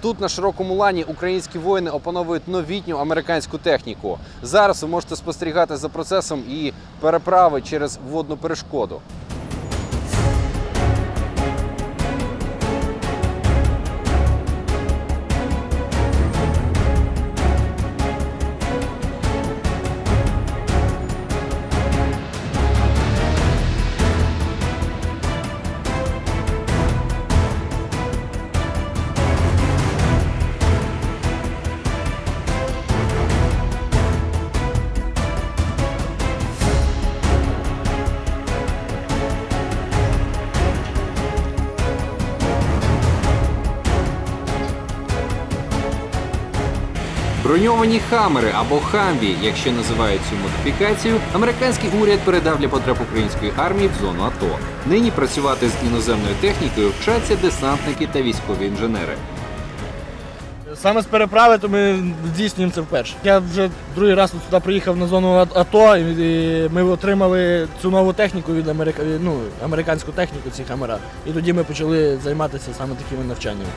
Тут на широкому лані українські воїни опановують новітню американську техніку. Зараз ви можете спостерігати за процесом і переправи через водну перешкоду. Броньовані хамери або хамві, якщо називають цю модифікацію, американський уряд передав для потреб української армії в зону АТО. Нині працювати з іноземною технікою вчаться десантники та військові інженери. Саме з переправи, то ми здійснюємо це вперше. Я вже другий раз сюди приїхав на зону АТО, і ми отримали цю нову техніку від Америка... ну, американську техніку, ці камера. І тоді ми почали займатися саме такими навчаннями.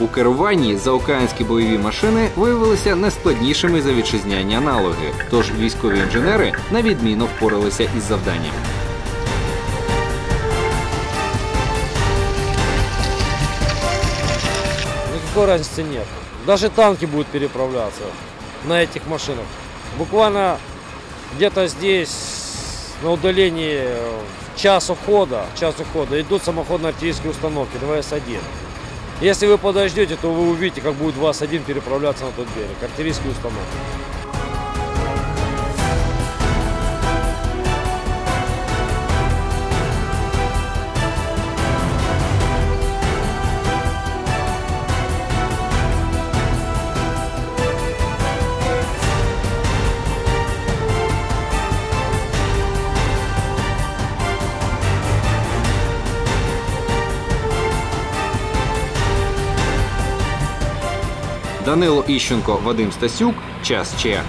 У керуванні заокеанські бойові машини виявилися нескладнішими за вітчизняні аналоги, тож військові інженери на відміну впоралися із завданням. Никакой разницы нет. Даже танки будут переправляться на этих машинах. Буквально где-то здесь на удалении э, час ухода, час ухода идут самоходные артиллерийские установки 2С1. Если вы подождете, то вы увидите, как будет ВАЗ-1 переправляться на тот берег. Артиллерийские установки. Данило Іщенко, Вадим Стасюк. Час Че.